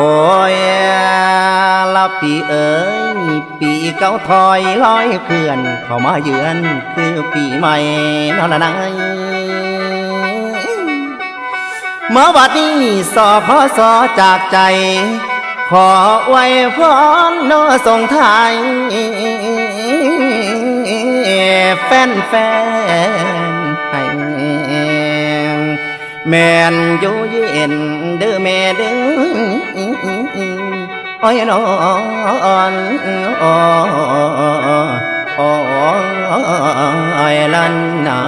อ้ยละปีเอ๋ยปีเก่าถอยลอยเคลื่อน เข้ามาเยือนคือปีใหม่นอนละนายเมื่อบัดนี้สอขอสอจากใจ ขอไว้พรโนส่งไทายแฟนแฟน แม่นอยู่เย็นเด้อแม่เด้อโอ้ยนอนโอ้ยลันนา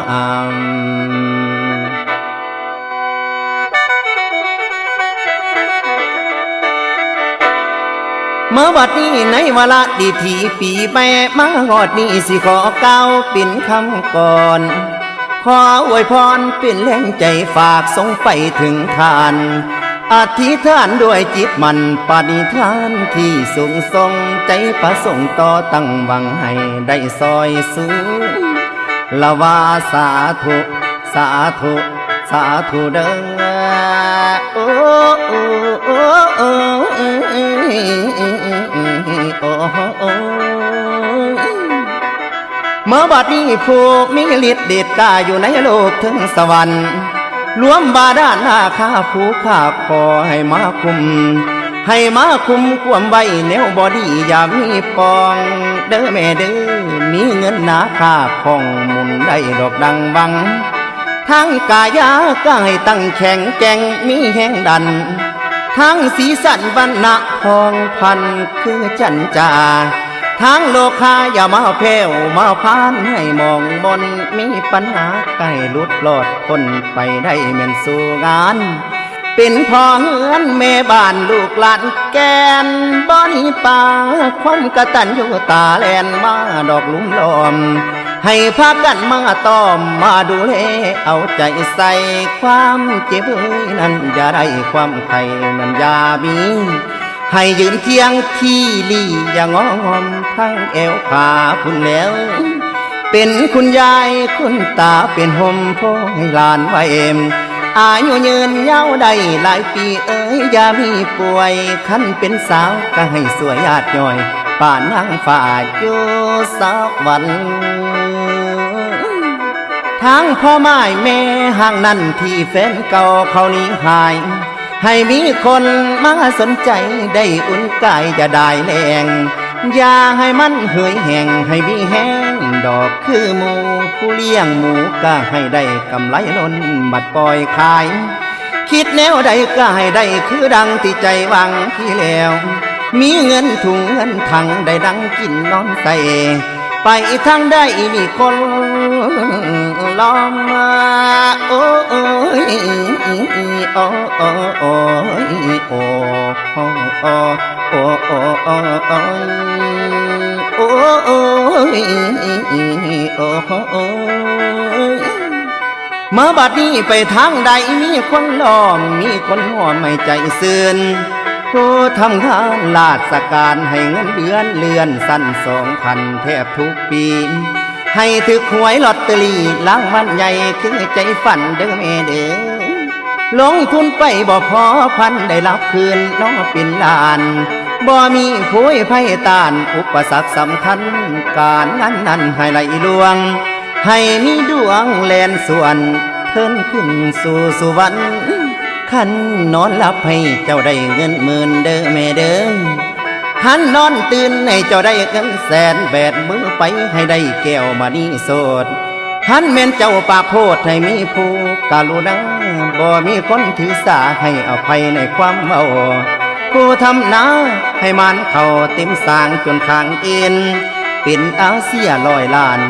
มเมื่อบัดนี้ในวลาดีทีปีแม่มาหอดนี้สิขอเก้าปิ่นคำก่อน ขออวยพรเป็นแรงใจฝากส่งไปถึงทานอธิษฐานด้วยจิตมันปณิธานที่สูงส่งใจประสงค์ต่อตั้งหวังให้ได้ซอยสูงละวาสาธุ สาธุ สาธุเด้อโอ้โอ้โอ้โอ้โอ้ เมื่อบัดนี้ผู้มีฤทธิ์เดชกาอยู่ในโลกถึงสวรรค์รวมบาดาลนาข้าผู้ข้าขอให้มาคุม ให้มาคุมควมไว้แนวบอดีอย่ามีปอง เด้อแม่เด้อมีเงินหนาค่าของมุนได้ดอกดังบัง ทั้งกายาก็ให้ตั้งแข็งแก่งมีแห่งดัน ทั้งสีสันบรรณะพองพันคือจันจา ทั้งโลคาอย่ามาเพวมาพานให้มองมนมีปัญหาใกล้ลุดลอดพ้นไปได้เหมือนสู่งาน เป็นพ่อเฮือนแม่บ้านลูกหลานแกนบ่หนีป่าความกระตันอยู่ตาแลนมาดอกลุ่มลอม ให้พากันมาต้อมมาดูแลเอาใจใส่ความเจ็บนั้นอย่าได้ความไข่นั้นอย่ามี ให้ยืนเที่ยงที่ลี่อย่างงอมทั้งเอวขาพุ่นแล้ว เป็นคุณยายคุณตาเป็นหมพ่อให้หลานไว้เอ็มอายุยืนยาวได้หลายปีเอ้ยอย่ามีป่วยคันเป็นสาวก็ให้สวยยาดย่อยป่านนางฝ่าอยู่สวรรค์ทั้งพ่อไม้แม่ห่างนั้นที่แฟนเก่าเขานี้หาย ให้มีคนมาสนใจได้อุ่นกายจะได้แรงอย่าให้มันเหยแห้งให้มีแห้งดอกคือหมูผู้เลี้ยงหมูก็ให้ได้กำไรล้นบัดปล่อยขาย คิดแนวใดก็ให้ได้คือดังที่ใจหวังที่แล้ว มีเงินถุงเงินถังได้ดังกินนอนใส่ไปทางได้มีคน ล้อมมาโอ้ยโอ้โอ้โอ้ยโอ้โอ้โอ้โอ้โอ้โอ้โอ้โอ้ยโอ้โอ้ยเมื่อบัดนี้ไปทางใดมีคนล้อมมีคนห่อมไม่ใจซื่นผู้ทำงานลาดสการให้เงินเดือนเลื่อนสั้นสองพันแทบทุกปี ให้ถึกหวยลอ ตอรี่ล้างมันใหญ่คือใจฝันเด้อแม่เด้อลงทุนไปบ่พอพันได้รับคืนน้อเป็นลานบ่มีผู้ไพ่ตานอุปสรรคสำคัญ การนั้นนั้นให้ไหลลวง ให้มีดวงแลนส่วนเทินขึ้นสู่สุวรรณขันนอนหลับให้เจ้าได้เงินหมื่นเด้อแม่เด้อขันนอนตื่นให้เจ้าได้เงินแสนแบดมือไปให้ได้แก้วมานีโสด ขันแม่นเจ้าปากโพดให้มีผู้กรุณาบ่มีคนถือสาให้อภัยในความเมาผู้ทำนาให้มันเข้าเต็มสางจนทางเอ็นเป็นอาเซียร้อยลาน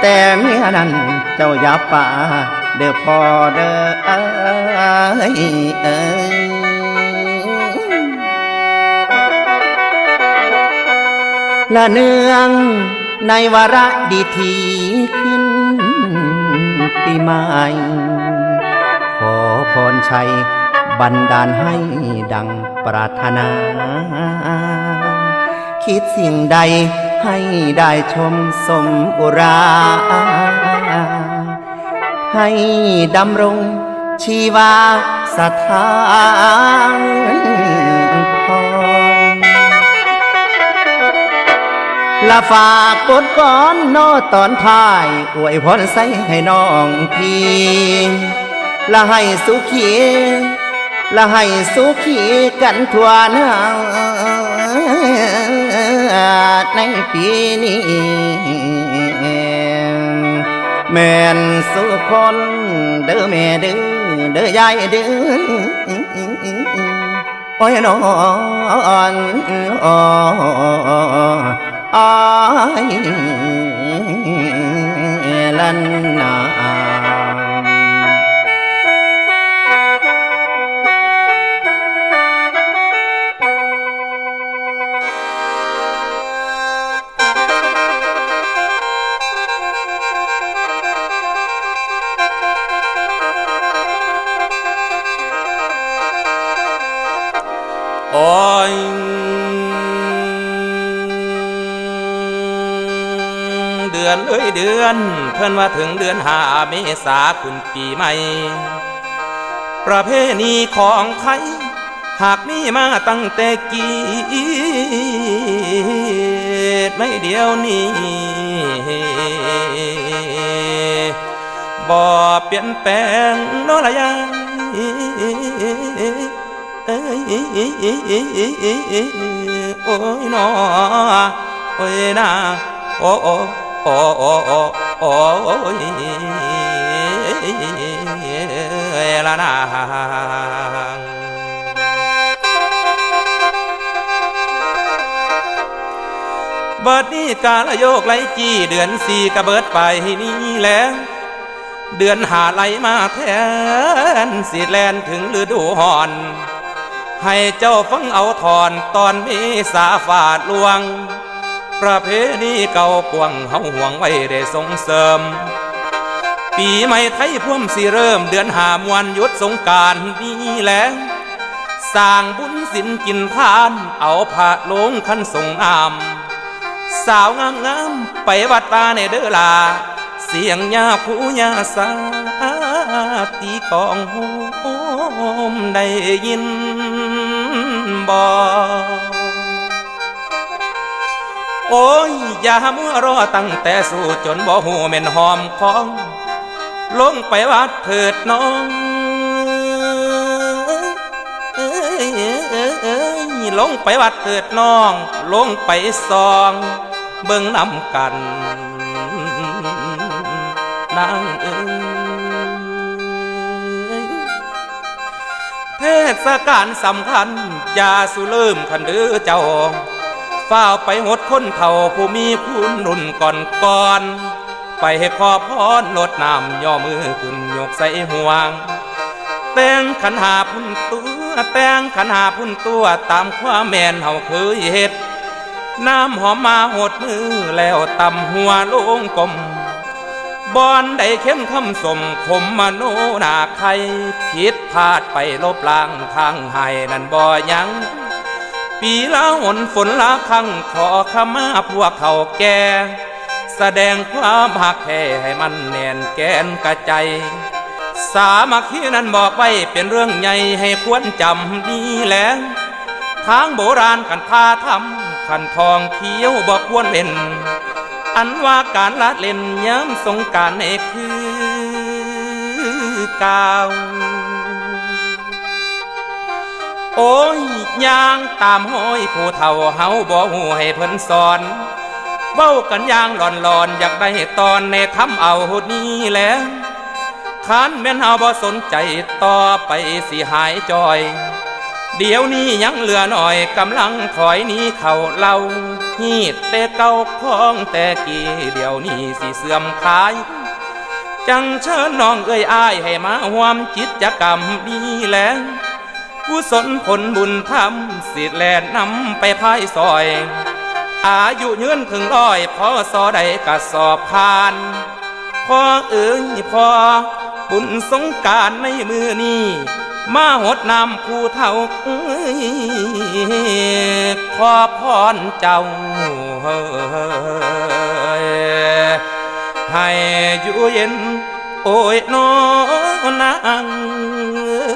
แต่เมียนั้นเจ้าอย่าป่าเด้อพอเด้อเอ้ยเอ้ยละเนืองในวาระดีทีขึ้น ปีใหม่ ขอพรชัยบันดาลให้ดังปรารถนา คิดสิ่งใดให้ได้ชมสมอุรา ให้ดำรงชีวาสถาน ละฝากบทก่อนโนอตอนท้าย อวยพรใส่ให้น้องพี่ละให้สุขีละให้สุขีกันทั่วหน้าในปีนี้ แม่นสุคนเด้อแม่เด้อเด้อยายเด้อโอ้ยนอนอ้ายลัน นาโเอ้ยเดือน เพิ่นว่าถึงเดือนหาเมษาขึ้นปีใหม่ ประเพณีของไทยหากมีมาตั้งแต่กี้ไม่เดียวนี้บ่เปลี่ยนแปลงโนละยายเอ้ยโอ้ยนอโอ้ยนาโอ้ โอ้โอ้โอ้โอ้โอ้ยละนางเบิดนี้กาละโยกไหลจี้เดือนสี่กะเบิดไปนี่แหล้วเดือนหาไหลมาแทนสีแลนถึงฤดูหอน ให้เจ้าฟังเอาถอนตอนมีสาฝาดลวง ประเพณีเก่ากวงเฮาห่วงไว้ได้ส่งเสริม ปีใหม่ไทยพ่วมสิเริ่มเดือนหามวันยุดสงการนี่แหละสร้างบุญสินกินทาน เอาพระลงขันส่งน้ำสาวงามงามไปวัดตาในเด้อลา เสียงยาผู้ยาสาตีกองโฮมได้ยินบ่ โอ้ย อย่ามัวรอตั้งแต่สู้จนบ่หูเม่นหอมของ ลงไปวัดเถิดน้องเอ้ยเอ้ยเอ้ยลงไปวัดเถิดน้อง ลงไปซอง เบิ่งนำกันนางเอ้ยเทศกาลสำคัญอย่าสุเริ่มคันเดือเจ้า ฝ้าไปหดคนเท่าผู้มีคุณรุ่นก่อนก่อน ไปให้ขอพรลดน้ำย่อมือขึ้นยกใส่ห่วง แต่งขันหาพุ่นตัวแต่งขันหาพุ่นตัวตามความแมนเฮาเคยเฮ็ด น้ำหอมมาหดมือแล้วตำหัวลงกลมบอนได้เข้มคำสมคมมโนนาใครผิดพลาดไปลบล้างทางให้นั่นบ่ยัง ปีละหนฝนละครั้งขอขมาพวกเขาแก่แสดงความหักแท้ให้มันแน่นแกนกระใจ สามัคคีนั้นบอกไว้เป็นเรื่องใหญ่ให้ควรจำดีแหล้วทางโบราณกันพาทำขันทองเขียวบอกควรเป็นอันว่าการละเล่นย้ำสงการในคือเก่าว โอ้ยย่างตามห้อยผู้เฒ่าเฮาบ่หูให้เพิ่นสอนเว้ากันย่างหลอนหลอนอยากได้ตอนในทำเอาหนี้แหล้วขานแม่นเฮาบ่สนใจต่อไปสิหายจอย เดี๋ยวนี้ยังเหลือหน่อยกำลังถอยหนี้เขาเล่าฮีดแต่เก่าของแต่กี้เดี๋ยวนี้สิเสื่อมขายจังเชิญน้องเอ้ยอ้ายให้มาหวมกิตจกรรมนี้แล้ว กุศลผลบุญธรรมสิแลนนำไปพายซอย อายุยืนถึงร้อยพอสอใดกะสอบผ่านพอเอ้ยพอบุญสงการในมือนี้มาหดนำผู้เท่าเอ้ยขอพรเจ้า ให้อยู่เย็นโอ้ยน้อนาง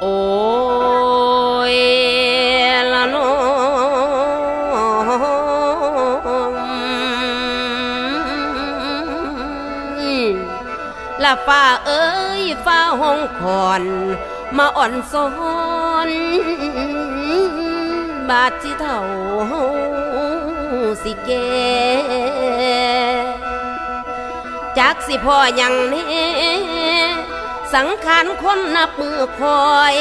โอ้โอ้โอ้โอ้โอ้โอ้ยละนมละน้องละฟ้าเอ้ยฟ้าห้องคอนมาอ่อนสอนบาดที่เท่าสิแกจักสิพ่อยังนี้ สังขารคนนับมือคอย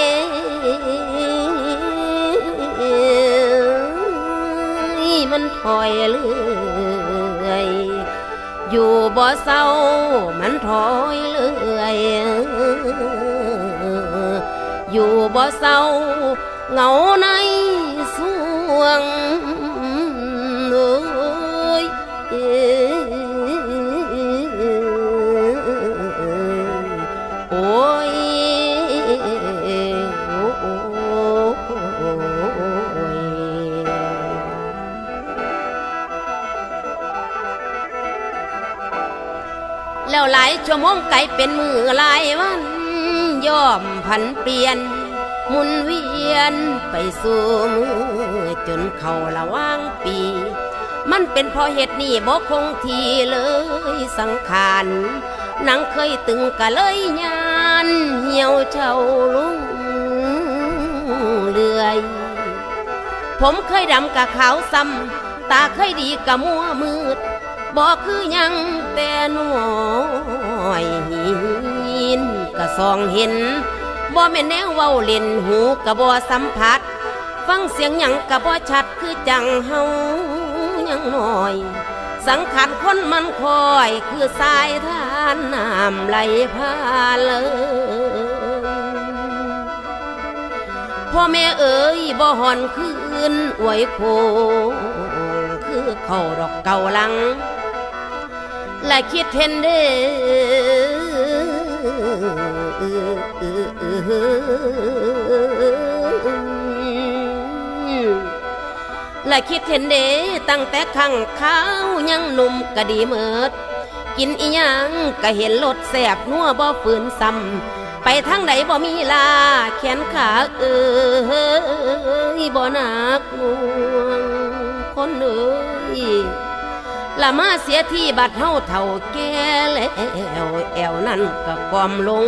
มันถอยเลื่อยอยู่บ่เศร้ามันถอยเลื่อยอยู่บ่เศร้าเหงาในสวง ชั่วโมงไก่เป็นมือหลายวันย่อมพันเปลี่ยน มุนเวียนไปสู่มือจนเขาละว่างปี มันเป็นพราะเหตุนี้บ่คงทีเลยสังขารนังเคยตึงกะเลยยานเหี่ยวเฉาลุงเลื่อย ผมเคยดำกะขาวซ้ำตาเคยดีกะมัวมืดบ่คือยังแต่หน้อ อยหินกะซองเห็นบ่แม่นแนวเว้าเล่นหูกะบ่สัมผัส ฟังเสียงหยังกะบ่ชัดคือจังเฮายังน้อย สังขารคนมันคอยคือสายทานน้ำไหลผ่าเลยพ่อแม่เอ๋ยบ่หอนคืนอวยโคคือเขาดอกเก่าลัง และคิดเห็นเด้และคิดเห็นเด้ตั้งแต่ข้างข้าวยังหนุ่มก็ดีเมิด กินอีหยังก็เห็นรสแสบนัวบ่ฝืนซ้ำไปทางใดบ่มีลา แขนขาเอ้ยบ่หนักหน่วงคนเอ้ย ละมาเสียที่บัดเฮาเท่าแก่แล้วแอวนั่นก็ความลง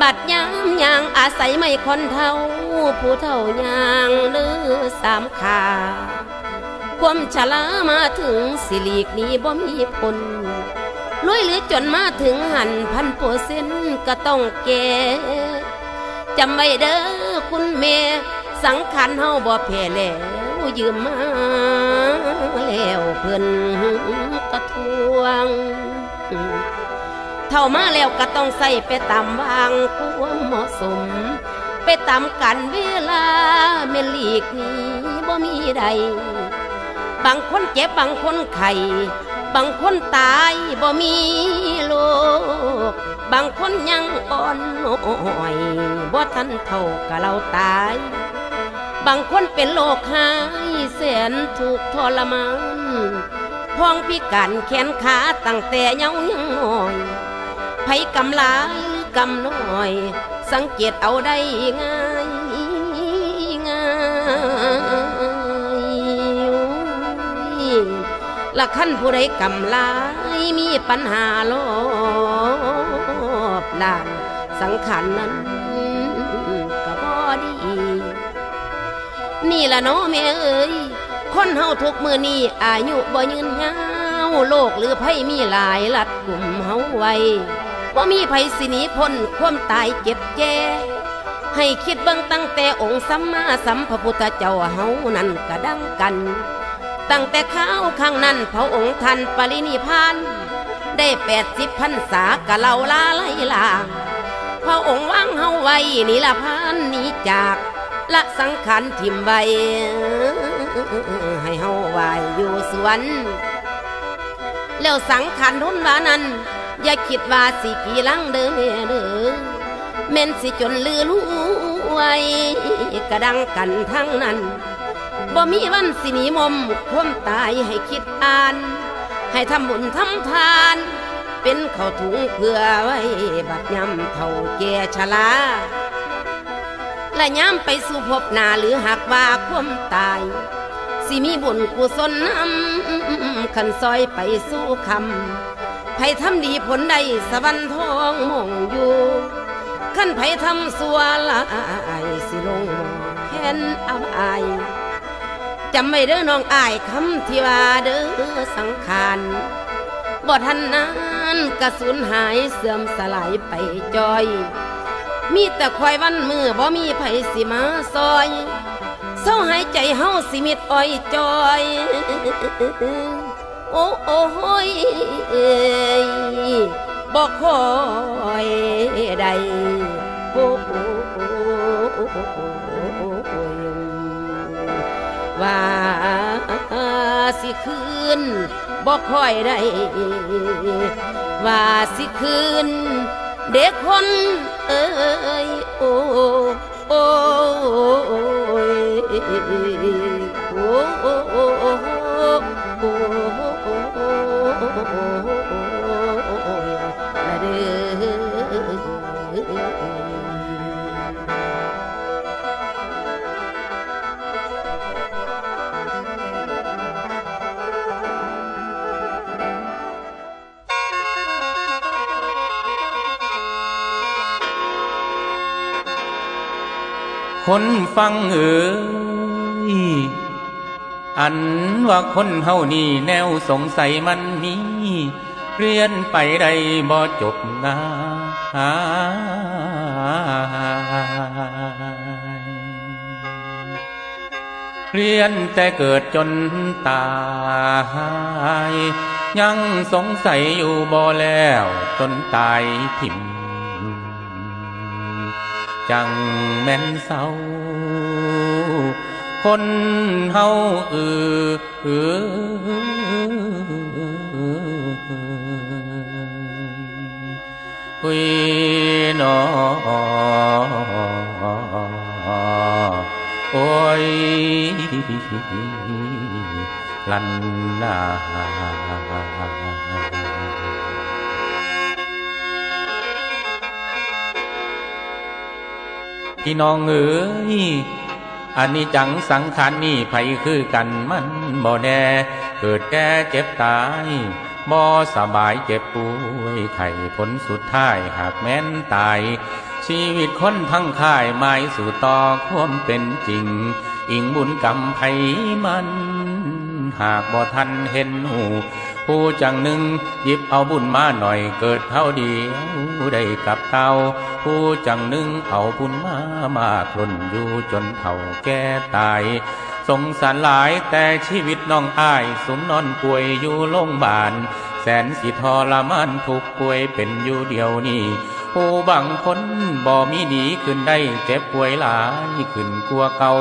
บัดยามยางอาศัยไม่คนเท่า ผู้เท่ายางเลือสามขาความชรามาถึงสิลีกนี้บ่มีผลลุยหรือจนมาถึงหันพันเปอร์เซ็นก็ต้องแก่จำไว้เด้อคุณแม่สังขารเฮาบ่แพ้แล้วยืมมา แล้วเพิ่นกระทวง เท่ามาแล้วก็ต้องใส่ไปตามวางความเหมาะสม ไปตามกันเวลาเมนหลีกนี้บ่มีใด บางคนเจ็บบางคนไข้บางคนตายบ่มีโลก บางคนยังอ่อนน้อยบ่ทันเท่ากับเราตาย บางคนเป็นโรคหายแสนถูกทรมานพ้องพิการแขนขาตั้งแต่เยายังน้อยไผกำลายหรือกำน้อย สังเกตเอาได้ง่ายง่ายละขั้นผู้ใดกำลายมีปัญหาลอบด้านสังขารนั้น นี่ละเนาะแม่เอ้ยคนเฮาทุกมือนี้อายุบ่ยืนยาวโลกหรือภัยมีหลายลัดกลุ่มเฮาไว้บ่มีภัยสินีพ้นความตายเจ็บแก่ให้คิดเบิ่งตั้งแต่องค์สัมมาสัมพุทธเจ้าเฮานั่นกระดังกัน ตั้งแต่ข้าวข้างนั้นพระองค์ท่านปรินิพานได้แปดสิบพรรษากะเล่าลาไล่ลางพระองค์วางเฮาไว้นิละพานนี้จาก ละสังขารทิมไว้ให้เฮาไว้อยู่สวรรค์แล้วสังขารทุนวานั้น อย่าคิดว่าสิกี่ลังเด้อแม่เด้อแม่นสิจนลือรู้ไว้กระดังกันทั้งนั้นบ่มีวันสิหนีมมความตายให้คิดอ่าน ให้ทำบุญทำทาน เป็นข้าวถุงเพื่อไว้บัดยำเท่าแก่ชรา และย้ำไปสู่พบนาหรือหากว่าความตาย สิมีบุญกุศลนำขันซอยไปสู่คำไผทำดีผลใดสวรรค์ทองมองอยู่ขันไผทำสัวลายสิลงมอแค้นอับอายจำไม่เด้อน้องอายคำที่ว่าเด้อสังขารบ่ทันนั้นกระสุนหายเสื่อมสลายไปจอย มีแต่ควายวันมือบ่มีไผสิมาซอยเศร้าหายใจเฮาสิมิดอ้อยจอย โอ้โอ้โห้ยเอ้ยบ่คอยใดโอ้โอ้ว่าสิคืนบ่ค่อยได้ว่าสิคืน เด็กคนเอ้ยโอ้โอ้ย คนฟังเอ๋ยอันว่าคนเฮานี่แนวสงสัยมันมีเรียนไปได้บ่จบงาเรียนแต่เกิดจนตาย ยังสงสัยอยู่บ่แล้วจนตายถิ่ม จังแม่นเศร้า คนเฮาเออเออหุยนอโอ้ยลันลา พี่น้องเอ๋ยอันนี้จังสังขารนี่ไผคือกันมันบ่แน่ เกิดแก่เจ็บตายบ่สบายเจ็บป่วยไข้ผลสุดท้ายหากแม้นตาย ชีวิตคนทั้งค่ายหมายสู่ต่อความเป็นจริง อิงบุญกรรมไผมัน หากบ่ทันเห็นหู ผู้จังหนึ่งหยิบเอาบุญมาหน่อยเกิดเท่าเดียวได้กับเต่าผู้จังหนึ่งเอาบุญมามากล้นอยู่จนเท่าแก่ตายสงสารหลายแต่ชีวิตน้องอ้ายสมนอนป่วยอยู่โรงพยาบาลแสนสิทรมานทุกข์ป่วยเป็นอยู่เดียวนี้ผู้บางคนบ่มีดีขึ้นได้เจ็บป่วยหลายขึ้นกลัวเก่า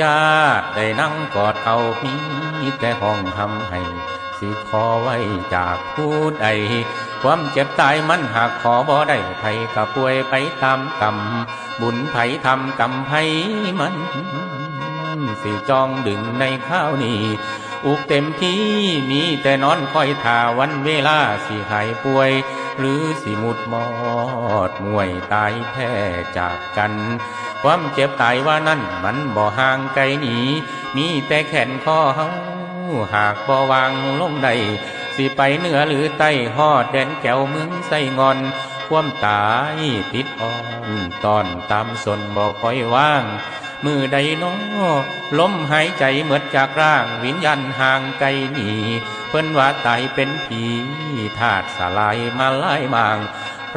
ญาติได้นั่งกอดเขามีแต่ห้องทำให้ สิขอไว้จากผู้ใด ความเจ็บตายมันหากขอบ่ได้ไผก็ป่วยไปตามกรรม บุญไผทำกรรมไผมัน สิจองดึงในข้าวนี้ อุกเต็มที่มีแต่นอนคอยท่าวันเวลาสิหายป่วย หรือสิมุดมอดมวยตายแท้จากกันความเจ็บตายว่านั่นมันบ่ห่างไกลหนี มีแต่แขนข้อเฮา หากบ่วางลงใดสิไปเหนือหรือใต้ฮอดแดนแก้วเมืองไส้งอน ความตายติดอ่อนตอนตามสนบ่ค่อยว่าง มือใดน้อลมหายใจเหมดจากร่าง วิญญาณห่างไกลหนี เพิ่นว่าตายเป็นผีธาตุสลายมาลายมาง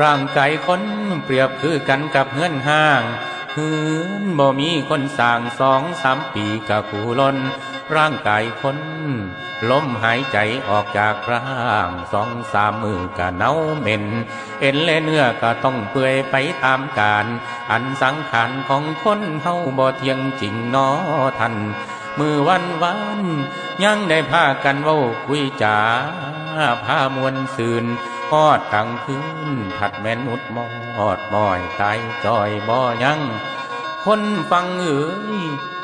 ร่างกายคนเปรียบคือกันกับเฮือนห้างหือนบ่มีคนสร้างสองสามปีกะคูล้น ร่างกายคนลมหายใจออกจากร่างสองสามมือกะเน่าเหม็น เอ็นและเนื้อก็ต้องเปื่อยไปตามกาลอันสังขารของคนเฮาบ่เที่ยงจริงนอทัน มือวันวันยังได้พากันเว้าคุยจาพามวนซืนฮอดกลางคืนถัดแม่นุดมอดมอยตายจอยบ่ยัง คนฟังเอ๋ย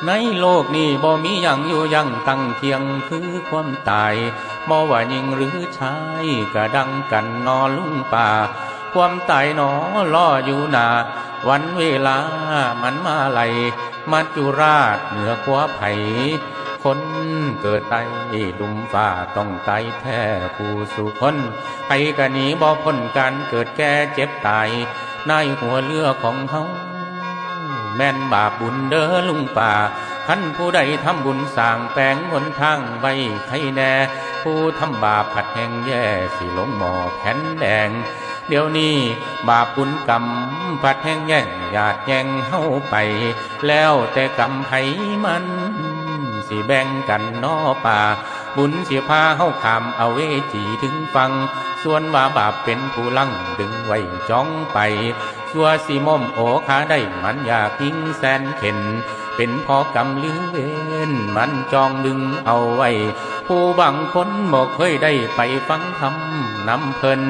ในโลกนี้บ่มีหยังอยู่ยังตั้งเทียงคือความตายบ่ว่าหญิงหรือชายก็ดังกันนอลุงป่า ความตายหนอล่ออยู่หนาวันเวลามันมาไหลมัจจุราชเหนือขวาไผคนเกิดใต้ลุมฟ้าต้องตายแท้ผู้สู่คนไผกะหนีบ่พ้นการเกิดแก่เจ็บตายในหัวเรือของเฮา แม่นบาปบุญเด้อลุงป่าขันผู้ใดทำบุญสร้างแปลงหนทางไว้ใครแน่ ผู้ทำบาปผัดแห่งแย่สิลงหมอแผ่นแดง เดี๋ยวนี้บาปบุญกรรมผัดแห่งแย่งหยาดแย่งเฮาไป แล้วแต่กรรมไผมันสิแบ่งกันนอป่า บุญสิพาเฮาขามเอาเวจีถึงฟัง ส่วนว่าบาปเป็นผู้ลังดึงไว้จ้องไป สัวสิมอมโอขาได้มันอยากยิงแสนเข็น เป็นพอกรรมหรือเวนมันจองดึงเอาไว้ ผู้บางคนบอกเคยได้ไปฟังธรรมนำเพลิน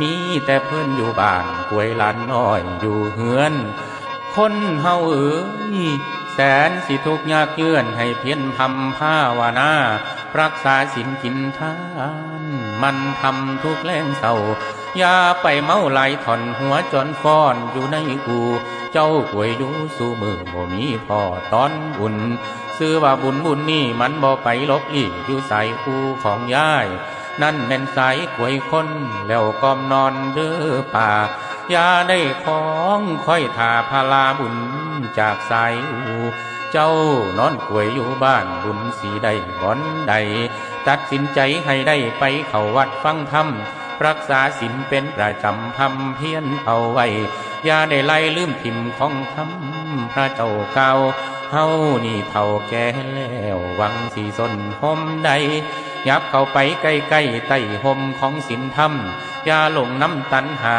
มีแต่เพิ่นอยู่บ้านกวยลานน้อยอยู่เฮือน คนเฮาเอ๋ยแสนสิทุกยากเยื่อนให้เพียรพำภาวานารักษาศีลกินทาน มันทำทุกแรงเศร้า อย่าไปเมาไหลถอนหัวจนฟ้อนอยู่ในกูเจ้าป่วยอยู่สู้มือบ่มีพ่อตอนบุญ ซื้อว่าบุญบุญนี่มันบ่ไปลบอีกอยู่ใส่อูของยาย นั่นแม่นสายกวยคนแล้วกอมนอนเด้อป่าอย่าได้ของค่อยถาพาลาบุญจากสายอูเจ้านอนป่วยอยู่บ้านบุญสีได้บ่อนใด ตัดสินใจให้ได้ไปเข้าวัดฟังธรรม รักษาศีลเป็นประจำพำเพียรเอาไว้ อย่าได้ไล่ลืมพิมพ์ของธรรมพระเจ้าเก่าเฮานี่เท่าแก่แล้วหวังสีสนหมใด ยับเข้าไปใกล้ๆใต้ห่มของศีลธรรมอย่าหลงน้ำตันหา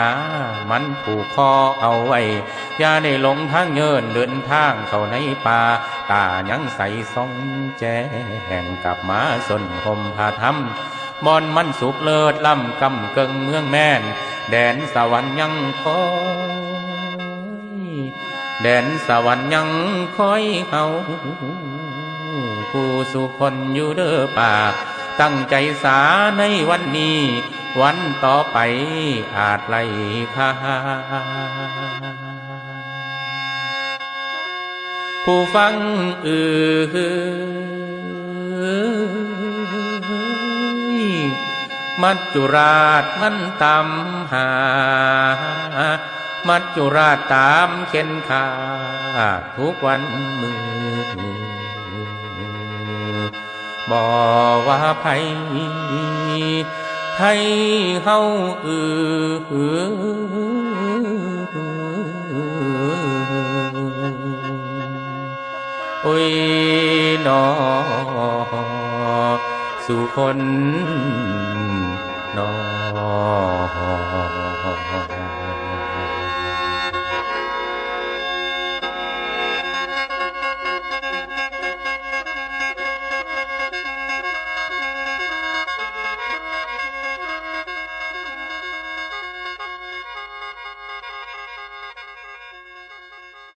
มันผูกคอเอาไว้ อย่าได้หลงทางเยินเดินทางเข้าในป่า ตายังใสส่องแจ้งกลับมาสนห่มผ้าธรรม บอนมันสุขเลิศล่ำกำเกิงเมืองแม่น แดนสวรรค์ยังคอยแดนสวรรค์ยังคอยเขาผู้สุคนอยู่เด้อป่า ตั้งใจสาในวันนี้ วันต่อไปอาจไหล่พาผู้ฟังเอือ มัจจุราชมันตามหา มัจจุราชตามเข็นขาทุกวันมือบ่ว่าไผไทยเฮาเอือโอ้ยนอสู่คน หนอ